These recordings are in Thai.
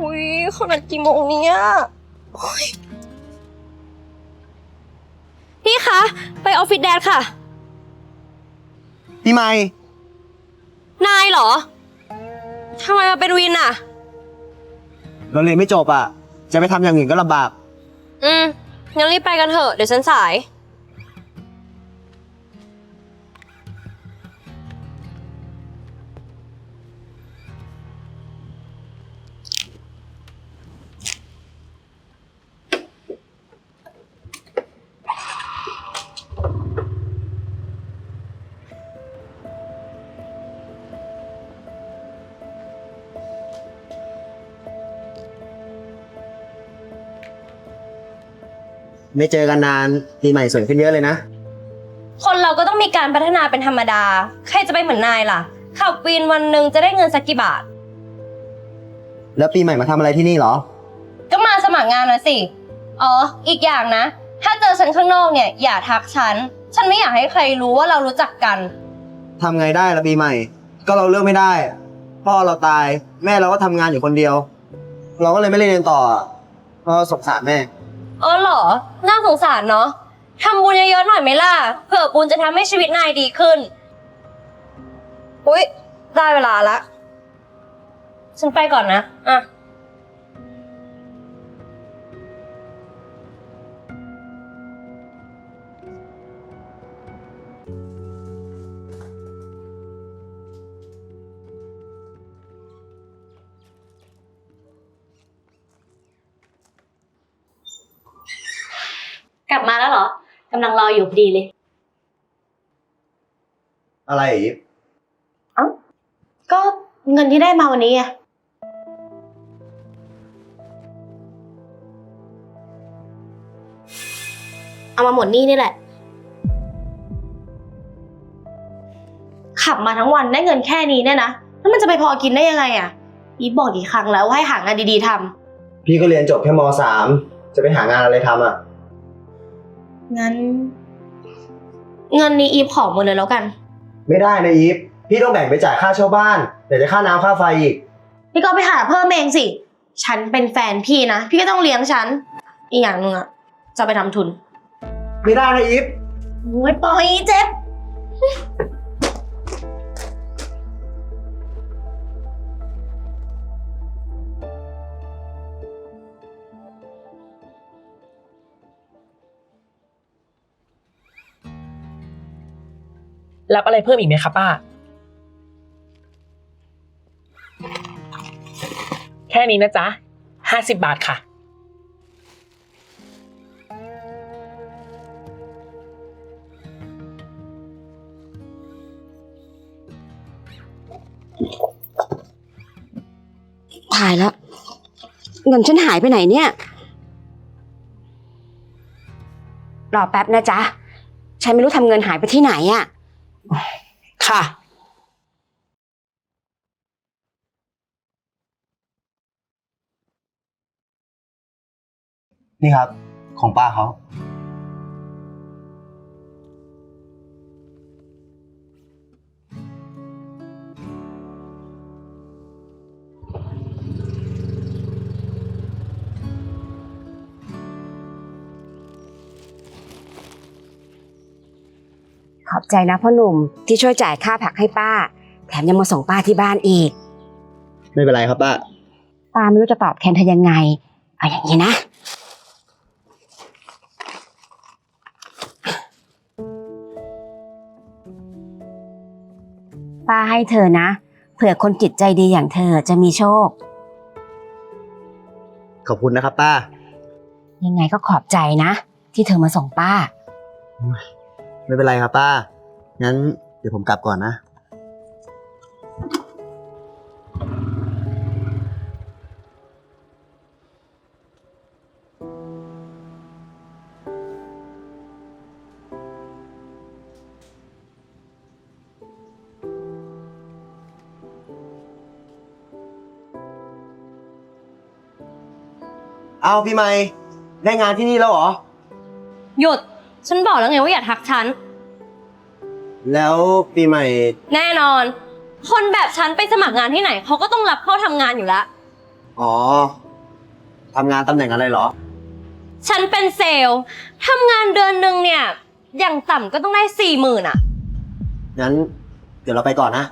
อุ้ยขนาดกี่โมงเนี่ยโอ๊ยพี่คะ ไปออฟฟิศแดดค่ะ พี่ไม่นายเหรอทำไมมาเป็นวินอะ เราเรียนไม่จบอะ จะไปทำอย่างอื่นก็ลำบาก อืมงั้นรีบไปกันเถอะ เดี๋ยวฉันสาย ไม่เจอกันนานปีใหม่สวยขึ้นเยอะเลยนะ คนเราก็ต้องมีการพัฒนาเป็นธรรมดา ใครจะไปเหมือนนายล่ะ ขับวินวันหนึ่งจะได้เงินสักกี่บาท แล้วปีใหม่มาทำอะไรที่นี่เหรอ ก็มาสมัครงานนะสิ อ๋อ อีกอย่างนะ ถ้าเจอฉันข้างนอกเนี่ย อย่าทักฉัน ฉันไม่อยากให้ใครรู้ว่าเรารู้จักกัน ทำไงได้ละปีใหม่ ก็เราเลือกไม่ได้ พ่อเราตาย แม่เราก็ทำงานอยู่คนเดียว เราก็เลยไม่ได้เรียนต่ออะเพราะสงสารแม่ อ๋อเหรอ น่าสงสารเนาะทำบุญเยอะๆหน่อยไหมล่ะ เผื่อบุญจะทำให้ชีวิตนายดีขึ้น อุ๊ย ได้เวลาละ ฉันไปก่อนนะ อะ กำลังรออยู่พอดีเลย อะไรอีกก็เงินที่ได้มาวันนี้ไงเอามาหมดหนี่นี่แหละ ขับมาทั้งวันได้เงินแค่นี้เนี่ยนะแล้วมันจะไปพอกินได้ยังไงอะอีฟบอกกี่ครั้งแล้วว่าให้หางานดีๆทำ พี่ก็เรียนจบแค่มสามจะไปหางานอะไรทำอะ งั้น เงินนี้อีฟขอหมดเลยแล้วกัน ไม่ได้นะอีฟพี่ต้องแบ่งไปจ่ายค่าเช่าบ้านเดี๋ยวจะค่าน้ำค่าไฟอีก พี่ก็ไปหาเพิ่มเองสิ ฉันเป็นแฟนพี่นะ พี่ก็ต้องเลี้ยงฉัน อีกอย่างหนึ่งอะจะไปทำทุน ไม่ได้นะอีฟ โอ้ยปล่อยเจ็บ รับอะไรเพิ่มอีกไหมคะป้า แค่นี้นะจ๊ะห้าสิบบาทค่ะตายแล้วเงินฉันหายไปไหนเนี่ย รอแป๊บนะจ๊ะ ฉันไม่รู้ทำเงินหายไปที่ไหนอะ่ะ นี่ครับ ของป้าเขาขอบใจนะพ่อหนุ่มที่ช่วยจ่ายค่าผักให้ป้า แถมยังมาส่งป้าที่บ้านอีก ไม่เป็นไรครับป้า ป้าไม่รู้จะตอบแทนเธอยังไง เอาอย่างนี้นะ ให้เธอนะ เผื่อคนจิตใจดีอย่างเธอจะมีโชค ขอบคุณนะครับป้า ยังไงก็ขอบใจนะ ที่เธอมาส่งป้า ไม่เป็นไรครับป้า งั้นเดี๋ยวผมกลับก่อนนะ เอาพี่ไม่ได้งานที่นี่แล้วเหรอ หยุด ฉันบอกแล้วไงว่าอย่าทักฉัน แล้วปีใหม่ แน่นอน คนแบบฉันไปสมัครงานที่ไหนเขาก็ต้องรับเข้าทำงานอยู่แล้ว อ๋อทำงานตำแหน่งอะไรเหรอ ฉันเป็นเซลล์ทำงานเดือนหนึ่งเนี่ย อย่างต่ำก็ต้องได้สี่หมื่นอะงั้น เดี๋ยวเราไปก่อนนะ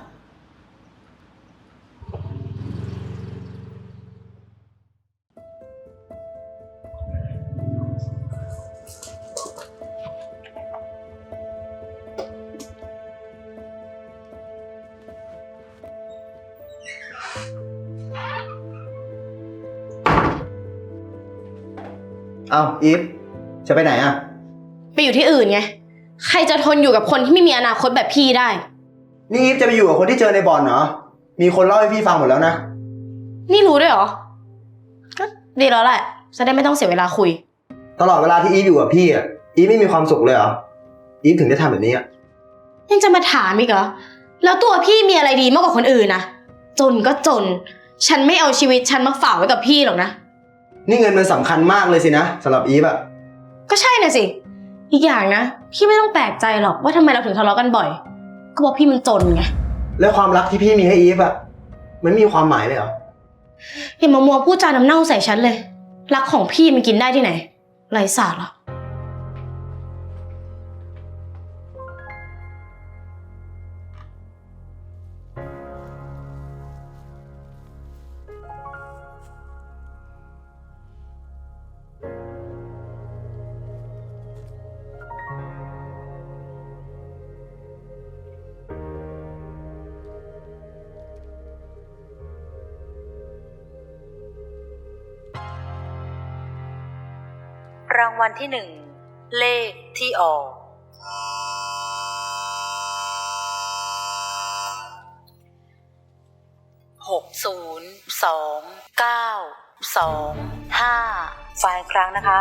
เอาอีฟจะไปไหนอะ ไปอยู่ที่อื่นไง ใครจะทนอยู่กับคนที่ไม่มีอนาคตแบบพี่ได้ นี่อีฟจะไปอยู่กับคนที่เจอในบอลเหรอ มีคนเล่าให้พี่ฟังหมดแล้วนะ นี่รู้ด้วยเหรอ ก็ดีแล้วแหละ จะได้ไม่ต้องเสียเวลาคุย ตลอดเวลาที่อีฟอยู่กับพี่อะ อีฟไม่มีความสุขเลยเหรอ อีฟถึงได้ทำแบบนี้อะ ยังจะมาถามอีกเหรอ แล้วตัวพี่มีอะไรดีมากกว่าคนอื่นนะ จนก็จน ฉันไม่เอาชีวิตฉันมาฝากไว้กับพี่หรอกนะ นี่เงินมันสำคัญมากเลยสินะสำหรับอีฟอะก็ใช่น่ะสิ อีกอย่างนะ พี่ไม่ต้องแปลกใจหรอกว่าทำไมเราถึงทะเลาะกันบ่อย ก็บอกพี่มันจนไงแล้วความรักที่พี่มีให้อีฟอะมันมีความหมายเลยเหรออย่ามามัวพูดจาน้ำเน่าใส่ฉันเลย รักของพี่มันกินได้ที่ไหนไรสาระ รางวัลที่หนึ่ง เลขที่ออก หกศูนย์สองเก้าสองห้าฝ่ายครั้งนะคะ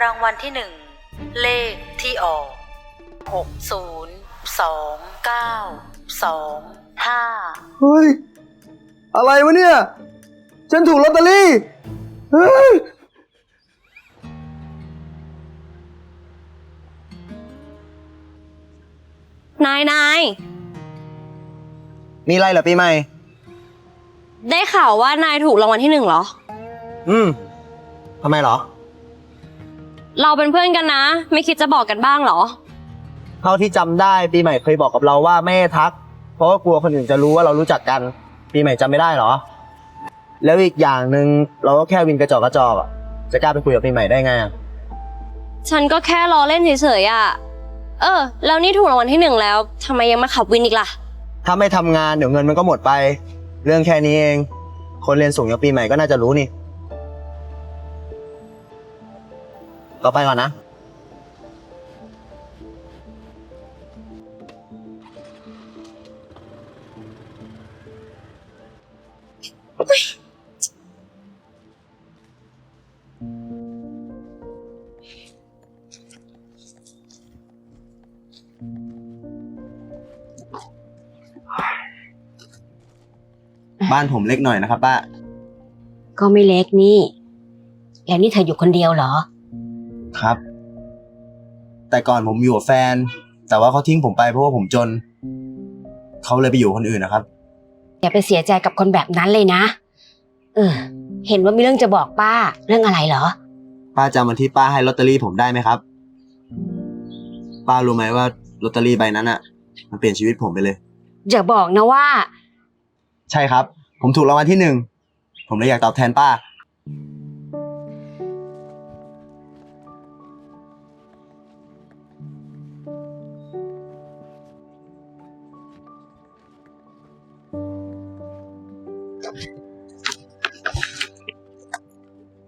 รางวัลที่หนึ่ง เลขที่ออกหกศูนย์สองเก้าสองห้าเฮ้ย อะไรวะเนี่ย ฉันถูกลอตเตอรี่ เฮ้ย นายนายมีอะไรเหรอปีใหม่ ได้ข่าวว่านายถูกรางวัลที่หนึ่งเหรอ อืมทำไมเหรอ เราเป็นเพื่อนกันนะ ไม่คิดจะบอกกันบ้างเหรอ เท่าที่จำได้ปีใหม่เคยบอกกับเราว่าไม่ให้ทัก เพราะว่ากลัวคนอื่นจะรู้ว่าเรารู้จักกัน ปีใหม่จำไม่ได้เหรอ แล้วอีกอย่างหนึ่งเราก็แค่วินกระจอกกระจอกอะจะกล้าไปคุยกับปีใหม่ได้ไงอะฉันก็แค่รอเล่นเฉยๆอะ เออ แล้วนี่ถูกรางวัลที่หนึ่งแล้วทำไมยังมาขับวินอีกล่ะ ถ้าไม่ทำงานเดี๋ยวเงินมันก็หมดไป เรื่องแค่นี้เอง คนเรียนสูงอย่างปีใหม่ก็น่าจะรู้นี่ ก็ไปก่อนนะ บ้านผมเล็กหน่อยนะครับป้า ก็ไม่เล็กนี่ แล้วนี่เธออยู่คนเดียวเหรอ ครับ แต่ก่อนผมอยู่กับแฟน แต่ว่าเขาทิ้งผมไปเพราะว่าผมจน เขาเลยไปอยู่คนอื่นนะครับ อย่าไปเสียใจกับคนแบบนั้นเลยนะ เออ เห็นว่ามีเรื่องจะบอกป้า เรื่องอะไรเหรอ ป้าจำวันที่ป้าให้ลอตเตอรี่ผมได้ไหมครับ ป้ารู้ไหมว่า ลอตเตอรี่ใบนั้นอะมันเปลี่ยนชีวิตผมไปเลย อย่าบอกนะว่า ใช่ครับ ผมถูกรางวัลที่หนึ่ง ผมเลยอยากตอบแทนป้า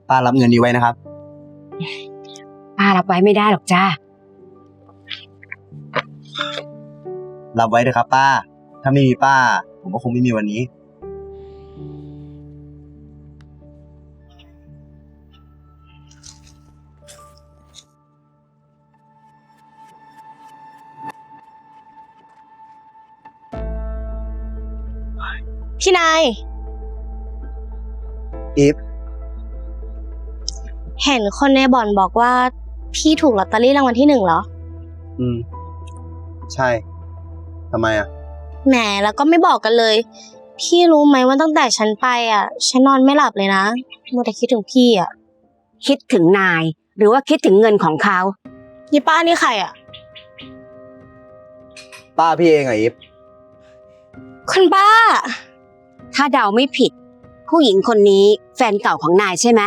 ป้ารับเงินนี้ไว้นะครับ ป้ารับไว้ไม่ได้หรอกจ้า รับไว้เถอะครับ ป้า ถ้าไม่มีป้า ผมก็คงไม่มีวันนี้ พี่นาย อีฟเห็นคนในบ่อนบอกว่า พี่ถูกลอตเตอรี่รางวัลที่หนึ่งเหรอ อืม ใช่ ทำไมอะ แหมแล้วก็ไม่บอกกันเลย พี่รู้ไหมว่าตั้งแต่ฉันไปอะ ฉันนอนไม่หลับเลยนะมัวแต่คิดถึงพี่อะคิดถึงนาย หรือว่าคิดถึงเงินของเขานี่ป้านี่ใครอะ ป้าพี่เองอะอีฟคุณป้า ถ้าเดาไม่ผิด ผู้หญิงคนนี้แฟนเก่าของนายใช่ไหม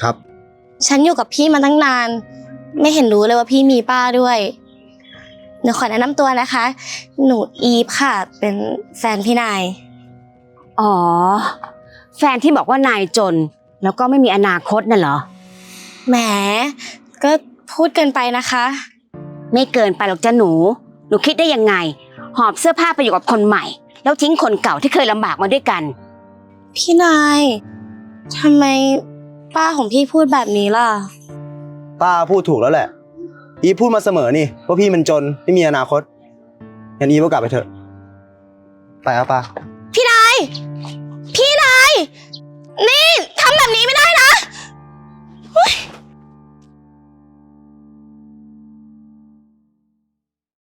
ครับ ฉันอยู่กับพี่มาตั้งนาน ไม่เห็นรู้เลยว่าพี่มีป้าด้วย หนูขอแนะนำตัวนะคะ หนูอีฟค่ะ เป็นแฟนพี่นาย อ๋อ แฟนที่บอกว่านายจน แล้วก็ไม่มีอนาคตน่ะเหรอ แหม ก็พูดเกินไปนะคะ ไม่เกินไปหรอกจ้าหนู หนูคิดได้ยังไง หอบเสื้อผ้าไปอยู่กับคนใหม่ แล้วทิ้งคนเก่าที่เคยลำบากมาด้วยกัน พี่นายทำไมป้าของพี่พูดแบบนี้ล่ะ ป้าพูดถูกแล้วแหละ อีพูดมาเสมอนี่ว่าพี่มันจนไม่มีอนาคตงั้นอีฟก็กลับไปเถอะ ไปเอาปะพี่นาย พี่นาย นี่ทำแบบนี้ไม่ได้นะ